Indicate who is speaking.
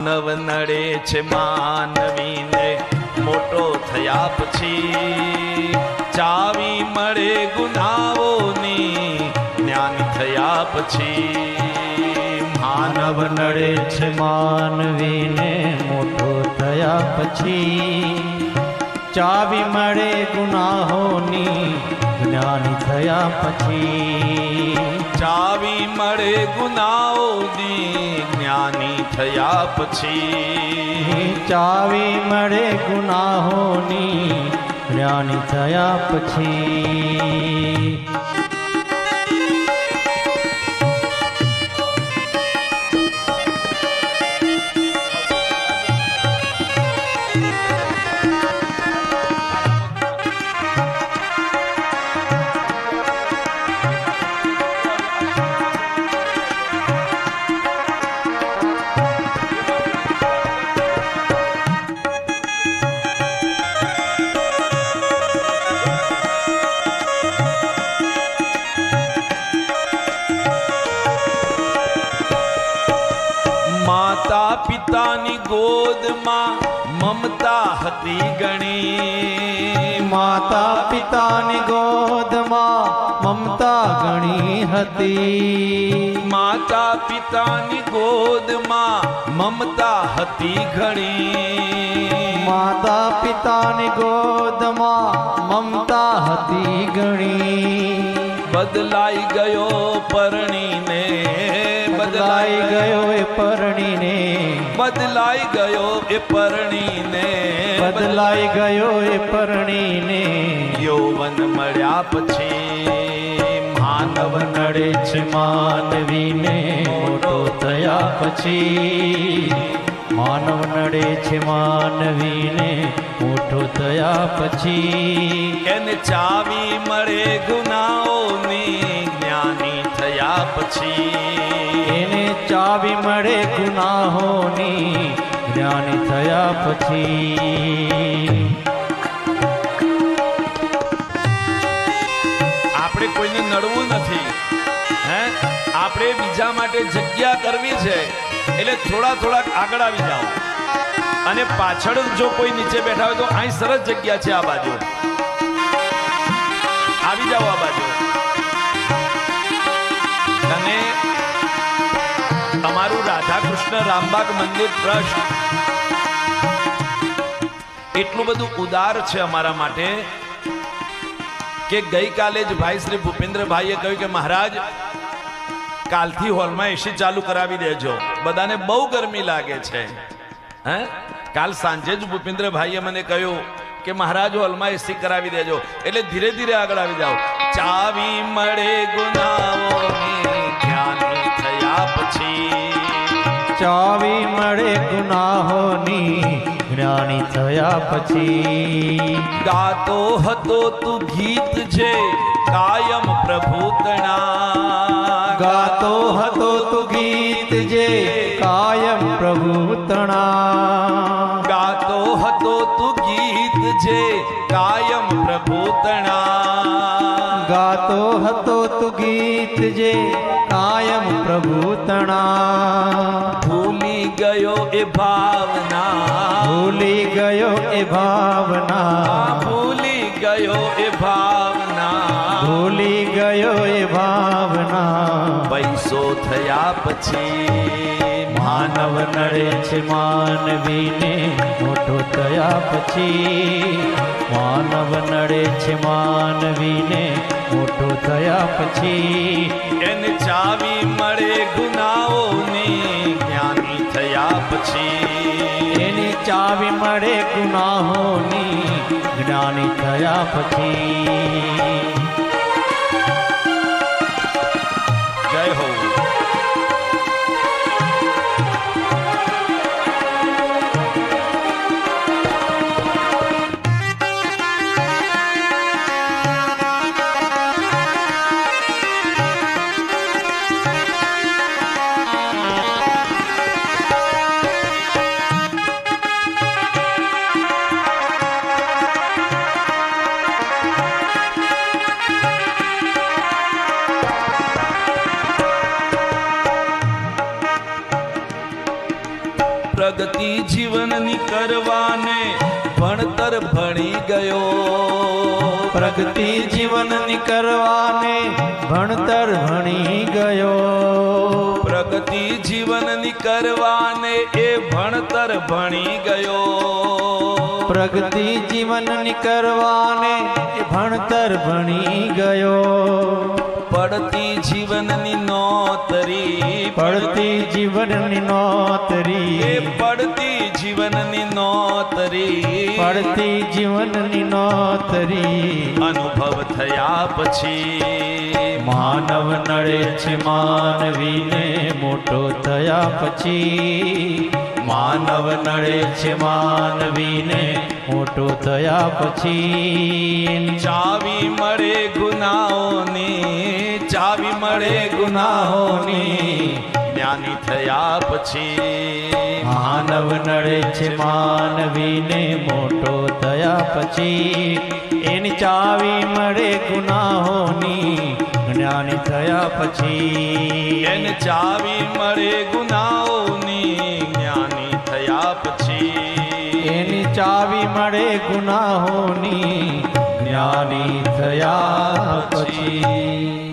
Speaker 1: નવ નડે છે માનવીને, મોટો થયા પછી ચાવી મળે ગુનાઓની, જ્ઞાન થયા પછી
Speaker 2: માનવ નડે છે માનવીને, મોટો થયા પછી ચાવી મળે ગુનાહોની જ્ઞાન થયા પછી
Speaker 1: ચાવી મળે ગુનાઓની જ્ઞાની થયા પછી.
Speaker 2: ચાવી મળે ગુનાહોની જ્ઞાની થયા પછી.
Speaker 1: માતા પિતાની ગોદમાં મમતા હતી ગણી.
Speaker 2: માતા પિતાની ગોદમાં મમતા ઘણી હતી.
Speaker 1: માતા પિતાની ગોદમાં મમતા હતી ઘણી
Speaker 2: માતા પિતાની ગોદમાં મમતા હતી ઘણી
Speaker 1: બદલાઈ ગયો પરણીને.
Speaker 2: બદલાઈ ગયો એ પરણીને.
Speaker 1: બદલાઈ ગયો એ પરણીને.
Speaker 2: બદલાઈ ગયો એ પરણીને.
Speaker 1: યૌવન મળ્યા પછી માનવ
Speaker 2: નડે છે માનવીને. મોટો થયા પછી માનવ નડે છે માનવીને. મોટો થયા પછી
Speaker 1: એને ચાવી મળે ગુનાઓની. પછી
Speaker 2: એને ચાવી મળે ગુનાહોની, જ્ઞાની થયા પછી.
Speaker 1: આપણે કોઈને નડવું નથી, હે? આપણે બીજા માટે જગ્યા કરવી છે, એટલે થોડા થોડાક આગળ આવી જાઓ. અને પાછળ જો કોઈ નીચે બેઠા હોય તો અહીં સરસ જગ્યા છે આ બાજુ. આવી જાઓ આ બાજુ. કૃષ્ણ રામબાગ મંદિર ટ્રસ્ટ. એટલું બધું ઉદાર છે અમારા માટે કે ગઈકાલે જ ભાઈ શ્રી ભૂપેન્દ્રભાઈએ કહ્યું કે મહારાજ, કાલથી હોલમાં એસી ચાલુ કરાવી દેજો. બધાને બહુ ગરમી લાગે છે. હે? કાલ સાંજે જ ભૂપેન્દ્રભાઈએ મને કહ્યું કે મહારાજ, હોલમાં એસી કરાવી દેજો. એટલે ધીરે ધીરે આગળ આવી જાઓ. ચાવી મળે ગુનાઓની.
Speaker 2: ચાવી મળે ગુનાહોની જ્ઞાની થયા પછી.
Speaker 1: ગાતો હતો તું ગીત છે કાયમ પ્રભુ તણા
Speaker 2: ગાતો હતો તું ગીત જે કાયમ પ્રભુ તણા
Speaker 1: ગાતો હતો તું ગીત જે કાયમ પ્રભુ તણા
Speaker 2: ગાતો હતો તું ગીત જે કાયમ પ્રભુ તણા.
Speaker 1: ભૂલી ગયો એ ભાવના.
Speaker 2: ભૂલી ગયો એ ભાવના.
Speaker 1: ભૂલી ગયો એ ભાવના.
Speaker 2: ભૂલી ગયો એ ભાવના.
Speaker 1: પૈસો થયા પછી
Speaker 2: માનવ નડે છે માનવીને મોટો થયા પછી માનવ નડે છે માનવીને મોટો થયા પછી
Speaker 1: એને ચાવી મળે ગુનાઓની જ્ઞાની થયા પછી.
Speaker 2: એની ચાવી મળે ગુનાહોની જ્ઞાની થયા પછી.
Speaker 1: જીવનની કરવાને ભણતર ભણી ગયો.
Speaker 2: પ્રગતિ જીવનની કરવાને ભણતર ભણી ગયો.
Speaker 1: પ્રગતિ જીવનની કરવાને એ ભણતર ભણી ગયો.
Speaker 2: પ્રગતિ જીવનની કરવાને એ ભણતર ભણી ગયો.
Speaker 1: પડતી જીવનની નોતરી
Speaker 2: પડતી જીવનની નોતરી.
Speaker 1: પડતી જીવનની નોતરી.
Speaker 2: પડતી જીવનની નોતરી.
Speaker 1: અનુભવ થયા પછી
Speaker 2: માનવ નડે છે માનવીને મોટો થયા પછી. માનવ નડે છે માનવીને મોટો થયા પછી.
Speaker 1: ચાવી મળે ગુનાઓની ચાવી મળે ગુનાઓની જ્ઞાની થયા પછી.
Speaker 2: માનવ નડે છે માનવીને મોટો થયા પછી. એની ચાવી મળે ગુનાઓની જ્ઞાની થયા પછી.
Speaker 1: એને ચાવી મળે ગુનાઓની
Speaker 2: ગુનાહોની જ્ઞાની થયા પછી